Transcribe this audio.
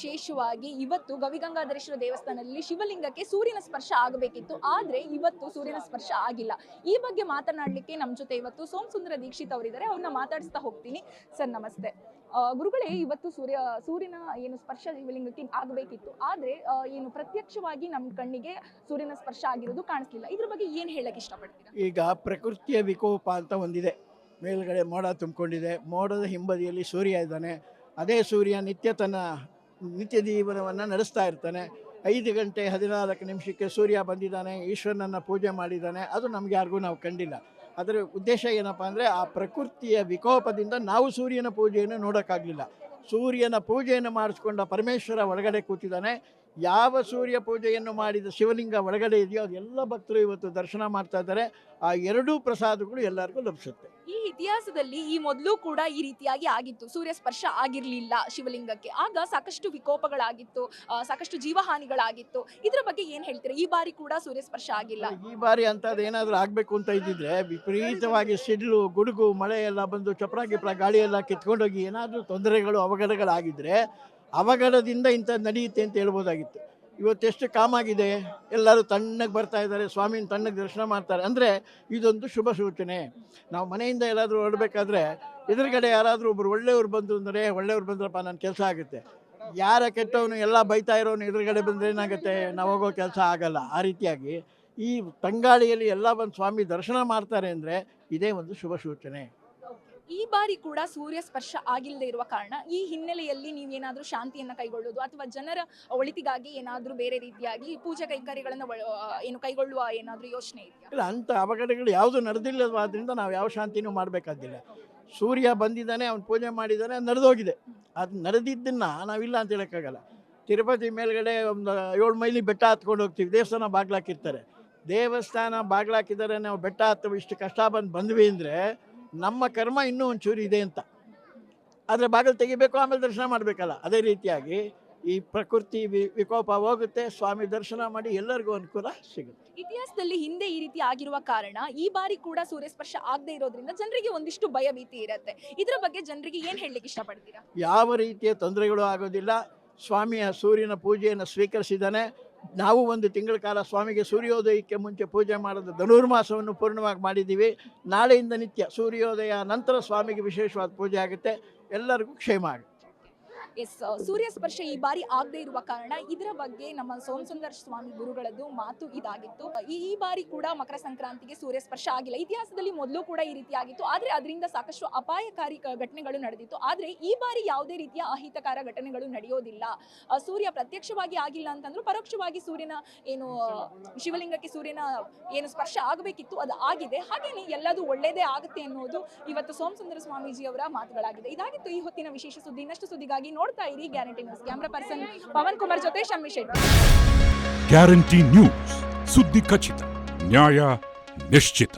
ಸೋಮಸುಂದರೇಶ್ವರ ದೇವಸ್ಥಾನದಲ್ಲಿ ಶಿವಲಿಂಗಕ್ಕೆ ಸೂರ್ಯನ ಸ್ಪರ್ಶ ಆಗಬೇಕಿತ್ತು. ಆದ್ರೆ ಇವತ್ತು ಸೂರ್ಯನ ಸ್ಪರ್ಶ ಆಗಿಲ್ಲ. ಈ ಬಗ್ಗೆ ಮಾತನಾಡಲಿಕ್ಕೆ ನಮ್ಮ ಜೊತೆ ಇವತ್ತು ಸೋಮಸುಂದರ ದೀಕ್ಷಿತ್ ಅವರಿದ್ದಾರೆ. ಅವ್ರನ್ನ ಮಾತಾಡಿಸ್ತಾ ಹೋಗ್ತೀನಿ. ಸರ್, ನಮಸ್ತೆ. ಗುರುಗಳೇ, ಇವತ್ತು ಸೂರ್ಯ, ಸೂರ್ಯನ ಏನು ಸ್ಪರ್ಶ ಶಿವಲಿಂಗಕ್ಕೆ ಆಗಬೇಕಿತ್ತು. ಆದ್ರೆ ಏನು ಪ್ರತ್ಯಕ್ಷವಾಗಿ ನಮ್ಮ ಕಣ್ಣಿಗೆ ಸೂರ್ಯನ ಸ್ಪರ್ಶ ಆಗಿರೋದು ಕಾಣಿಸ್ಲಿಲ್ಲ. ಇದ್ರ ಬಗ್ಗೆ ಏನ್ ಹೇಳಕ್ ಇಷ್ಟಪಡ್ತೀರಾ? ಈಗ ಪ್ರಕೃತಿಯ ವಿಕೋಪ ಅಂತ ಒಂದಿದೆ. ಮೇಲ್ಗಡೆ ಮೋಡ ತುಂಬಿಕೊಂಡಿದೆ. ಮೋಡದ ಹಿಂಬದಿಯಲ್ಲಿ ಸೂರ್ಯ ಇದ್ದಾನೆ. ಅದೇ ಸೂರ್ಯ ನಿತ್ಯ ತನ್ನ ನಿತ್ಯ ಜೀವನವನ್ನು ನಡೆಸ್ತಾ ಇರ್ತಾನೆ. ಐದು ಗಂಟೆ ಹದಿನಾಲ್ಕು ನಿಮಿಷಕ್ಕೆ ಸೂರ್ಯ ಬಂದಿದ್ದಾನೆ, ಈಶ್ವರನನ್ನು ಪೂಜೆ ಮಾಡಿದ್ದಾನೆ, ಅದು ನಮ್ಗೆ ಯಾರಿಗೂ ನಾವು ಕಂಡಿಲ್ಲ. ಅದರ ಉದ್ದೇಶ ಏನಪ್ಪ ಅಂದರೆ ಆ ಪ್ರಕೃತಿಯ ವಿಕೋಪದಿಂದ ನಾವು ಸೂರ್ಯನ ಪೂಜೆಯನ್ನು ನೋಡೋಕ್ಕಾಗಲಿಲ್ಲ. ಸೂರ್ಯನ ಪೂಜೆಯನ್ನು ಮಾಡಿಸ್ಕೊಂಡ ಪರಮೇಶ್ವರ ಒಳಗಡೆ ಕೂತಿದ್ದಾನೆ. ಯಾವ ಸೂರ್ಯ ಪೂಜೆಯನ್ನು ಮಾಡಿದ ಶಿವಲಿಂಗ ಒಳಗಡೆ ಇದೆಯೋ ಅದೆಲ್ಲ ಭಕ್ತರು ಇವತ್ತು ದರ್ಶನ ಮಾಡ್ತಾ ಇದ್ದಾರೆ. ಆ ಎರಡೂ ಪ್ರಸಾದಗಳು ಎಲ್ಲರಿಗೂ ಲಭಿಸುತ್ತೆ. ಈ ಇತಿಹಾಸದಲ್ಲಿ ಈ ಮೊದಲು ಕೂಡ ಈ ರೀತಿಯಾಗಿ ಆಗಿತ್ತು. ಸೂರ್ಯ ಸ್ಪರ್ಶ ಆಗಿರಲಿಲ್ಲ ಶಿವಲಿಂಗಕ್ಕೆ. ಆಗ ಸಾಕಷ್ಟು ವಿಕೋಪಗಳಾಗಿತ್ತು ಸಾಕಷ್ಟು ಜೀವಹಾನಿಗಳಾಗಿತ್ತು. ಇದ್ರ ಬಗ್ಗೆ ಏನ್ ಹೇಳ್ತೀರಾ? ಈ ಬಾರಿ ಕೂಡ ಸೂರ್ಯ ಸ್ಪರ್ಶ ಆಗಿಲ್ಲ. ಈ ಬಾರಿ ಅಂಥದ್ದು ಏನಾದರೂ ಆಗಬೇಕು ಅಂತ ಇದ್ದಿದ್ರೆ ವಿಪರೀತವಾಗಿ ಸಿಡ್ಲು ಗುಡುಗು ಮಳೆ ಎಲ್ಲ ಬಂದು ಚಪ್ರ ಗಿಪ್ರ ಗಾಳಿ ಎಲ್ಲ ಕಿತ್ಕೊಂಡೋಗಿ ಏನಾದರೂ ತೊಂದರೆಗಳು ಅವಘಡಗಳಾಗಿದ್ದರೆ ಅವಘಡದಿಂದ ಇಂಥ ನಡೆಯುತ್ತೆ ಅಂತ ಹೇಳ್ಬೋದಾಗಿತ್ತು. ಇವತ್ತೆಷ್ಟು ಕಾಮಾಗಿದೆ ಎಲ್ಲರೂ ತಣ್ಣಗೆ ಬರ್ತಾ ಇದ್ದಾರೆ. ಸ್ವಾಮಿನ ತಣ್ಣಗೆ ದರ್ಶನ ಮಾಡ್ತಾರೆ. ಅಂದರೆ ಇದೊಂದು ಶುಭ ಸೂಚನೆ. ನಾವು ಮನೆಯಿಂದ ಎಲ್ಲಾದರೂ ಹೊರಡಬೇಕಾದ್ರೆ ಎದುರುಗಡೆ ಯಾರಾದರೂ ಒಬ್ಬರು ಒಳ್ಳೆಯವ್ರು ಬಂದರು ಅಂದರೆ ಒಳ್ಳೆಯವ್ರು ಬಂದ್ರಪ್ಪ ನನ್ನ ಕೆಲಸ ಆಗುತ್ತೆ. ಯಾರ ಕೆಟ್ಟವನು, ಎಲ್ಲ ಬೈತಾ ಇರೋನು ಎದುರುಗಡೆ ಬಂದರೆ ಏನಾಗುತ್ತೆ? ನಾವು ಹೋಗೋ ಕೆಲಸ ಆಗಲ್ಲ. ಆ ರೀತಿಯಾಗಿ ಈ ತಂಗಾಳಿಯಲ್ಲಿ ಎಲ್ಲ ಬಂದು ಸ್ವಾಮಿ ದರ್ಶನ ಮಾಡ್ತಾರೆ ಅಂದರೆ ಇದೇ ಒಂದು ಶುಭ ಸೂಚನೆ. ಈ ಬಾರಿ ಕೂಡ ಸೂರ್ಯ ಸ್ಪರ್ಶ ಆಗಿಲ್ಲದೆ ಇರುವ ಕಾರಣ ಈ ಹಿನ್ನೆಲೆಯಲ್ಲಿ ನೀವೇನಾದರೂ ಶಾಂತಿಯನ್ನು ಕೈಗೊಳ್ಳೋದು ಅಥವಾ ಜನರ ಒಳಿತಿಗಾಗಿ ಏನಾದರೂ ಬೇರೆ ರೀತಿಯಾಗಿ ಪೂಜೆ ಕೈಕಾರ್ಯಗಳನ್ನು ಏನು ಕೈಗೊಳ್ಳುವ ಏನಾದರೂ ಯೋಚನೆ ಇದೆಯಾ? ಇಲ್ಲ, ಅಂಥ ಅವಘಡಗಳು ಯಾವುದು ನಡೆದಿಲ್ಲವಾದ್ರಿಂದ ನಾವು ಯಾವ ಶಾಂತಿನೂ ಮಾಡಬೇಕಾಗಿಲ್ಲ ಸೂರ್ಯ ಬಂದಿದ್ದಾನೆ, ಅವನು ಪೂಜೆ ಮಾಡಿದ್ದಾನೆ ಅದು ನಡೆದೋಗಿದೆ. ಅದು ನಡೆದಿದ್ದನ್ನು ನಾವಿಲ್ಲ ಅಂತ ಹೇಳೋಕ್ಕಾಗಲ್ಲ. ತಿರುಪತಿ ಮೇಲ್ಗಡೆ ಒಂದು ಏಳು ಮೈಲಿ ಬೆಟ್ಟ ಹತ್ಕೊಂಡು ಹೋಗ್ತೀವಿ, ದೇವಸ್ಥಾನ ಬಾಗ್ಲಾಕಿರ್ತಾರೆ. ದೇವಸ್ಥಾನ ಬಾಗ್ಲಾಕಿದ್ದಾರೆ ನಾವು ಬೆಟ್ಟ ಹತ್ತು ಇಷ್ಟು ಕಷ್ಟ ಬಂದು ಬಂದ್ವಿ ಅಂದರೆ ನಮ್ಮ ಕರ್ಮ ಇನ್ನೂ ಒಂಚೂರು ಇದೆ ಅಂತ. ಆದರೆ ಬಾಗಿಲು ತೆಗಿಬೇಕು ಆಮೇಲೆ ದರ್ಶನ ಮಾಡಬೇಕಲ್ಲ. ಅದೇ ರೀತಿಯಾಗಿ ಈ ಪ್ರಕೃತಿ ವಿ- ವಿಕೋಪ ಹೋಗುತ್ತೆ ಸ್ವಾಮಿ ದರ್ಶನ ಮಾಡಿ ಎಲ್ಲರಿಗೂ ಅನುಕೂಲ ಸಿಗುತ್ತೆ. ಇತಿಹಾಸದಲ್ಲಿ ಹಿಂದೆ ಈ ರೀತಿ ಆಗಿರುವ ಕಾರಣ ಈ ಬಾರಿ ಕೂಡ ಸೂರ್ಯ ಸ್ಪರ್ಶ ಆಗದೆ ಇರೋದ್ರಿಂದ ಜನರಿಗೆ ಒಂದಿಷ್ಟು ಭಯ ಭೀತಿ ಇರುತ್ತೆ. ಇದರ ಬಗ್ಗೆ ಜನರಿಗೆ ಏನು ಹೇಳಲಿಕ್ಕೆ ಇಷ್ಟಪಡ್ತೀರಾ? ಯಾವ ರೀತಿಯ ತೊಂದರೆಗಳು ಆಗೋದಿಲ್ಲ. ಸ್ವಾಮಿಯ ಸೂರ್ಯನ ಪೂಜೆಯನ್ನು ಸ್ವೀಕರಿಸಿದ್ದಾನೆ. ನಾವು ಒಂದು ತಿಂಗಳ ಕಾಲ ಸ್ವಾಮಿಗೆ ಸೂರ್ಯೋದಯಕ್ಕೆ ಮುಂಚೆ ಪೂಜೆ ಮಾಡಿದ ಧನುರ್ಮಾಸವನ್ನು ಪೂರ್ಣವಾಗಿ ಮಾಡಿದ್ದೀವಿ. ನಾಳೆಯಿಂದ ನಿತ್ಯ ಸೂರ್ಯೋದಯ, ನಂತರ ಸ್ವಾಮಿಗೆ ವಿಶೇಷವಾದ ಪೂಜೆ ಆಗುತ್ತೆ. ಎಲ್ಲರಿಗೂ ಕ್ಷೇಮ ಆಗುತ್ತೆ. ಎಸ್ ಸೂರ್ಯ ಸ್ಪರ್ಶ ಈ ಬಾರಿ ಆಗದೆ ಇರುವ ಕಾರಣ ಇದರ ಬಗ್ಗೆ ನಮ್ಮ ಸೋಮಸುಂದರ ಸ್ವಾಮಿ ಗುರುಗಳದ್ದು ಮಾತು ಇದಾಗಿತ್ತು. ಈ ಬಾರಿ ಕೂಡ ಮಕರ ಸಂಕ್ರಾಂತಿಗೆ ಸೂರ್ಯ ಸ್ಪರ್ಶ ಆಗಿಲ್ಲ. ಇತಿಹಾಸದಲ್ಲಿ ಮೊದಲು ಕೂಡ ಈ ರೀತಿ ಆಗಿತ್ತು. ಆದ್ರೆ ಅದರಿಂದ ಸಾಕಷ್ಟು ಅಪಾಯಕಾರಿ ಘಟನೆಗಳು ನಡೆದಿತ್ತು. ಆದ್ರೆ ಈ ಬಾರಿ ಯಾವುದೇ ರೀತಿಯ ಅಹಿತಕರ ಘಟನೆಗಳು ನಡೆಯೋದಿಲ್ಲ. ಸೂರ್ಯ ಪ್ರತ್ಯಕ್ಷವಾಗಿ ಆಗಿಲ್ಲ ಅಂತಂದ್ರು ಪರೋಕ್ಷವಾಗಿ ಸೂರ್ಯನ ಏನು, ಶಿವಲಿಂಗಕ್ಕೆ ಸೂರ್ಯನ ಏನು ಸ್ಪರ್ಶ ಆಗಬೇಕಿತ್ತು, ಅದು ಆಗಿದೆ. ಹಾಗೇನೆ ಎಲ್ಲದೂ ಒಳ್ಳೇದೇ ಆಗುತ್ತೆ ಅನ್ನೋದು ಇವತ್ತು ಸೋಮಸುಂದರ ಸ್ವಾಮೀಜಿ ಅವರ ಮಾತುಗಳಾಗಿದೆ. ಇದಾಗಿತ್ತು ಈ ಹೊತ್ತಿನ ವಿಶೇಷ ಸುದ್ದಿ. ಇನ್ನಷ್ಟು ಸುದ್ದಿಗಾಗಿ ನೋಡ್ತಾ ಇರಿ guarantee news camera person Pavan Kumar ಜೊತೆ ಶಮ್ಮಿ ಶೆಟ್ಟಿ. ಗ್ಯಾರಂಟಿ ನ್ಯೂಸ್ ಸುದ್ದಿ ಖಚಿತ, ನ್ಯಾಯ ನಿಶ್ಚಿತ.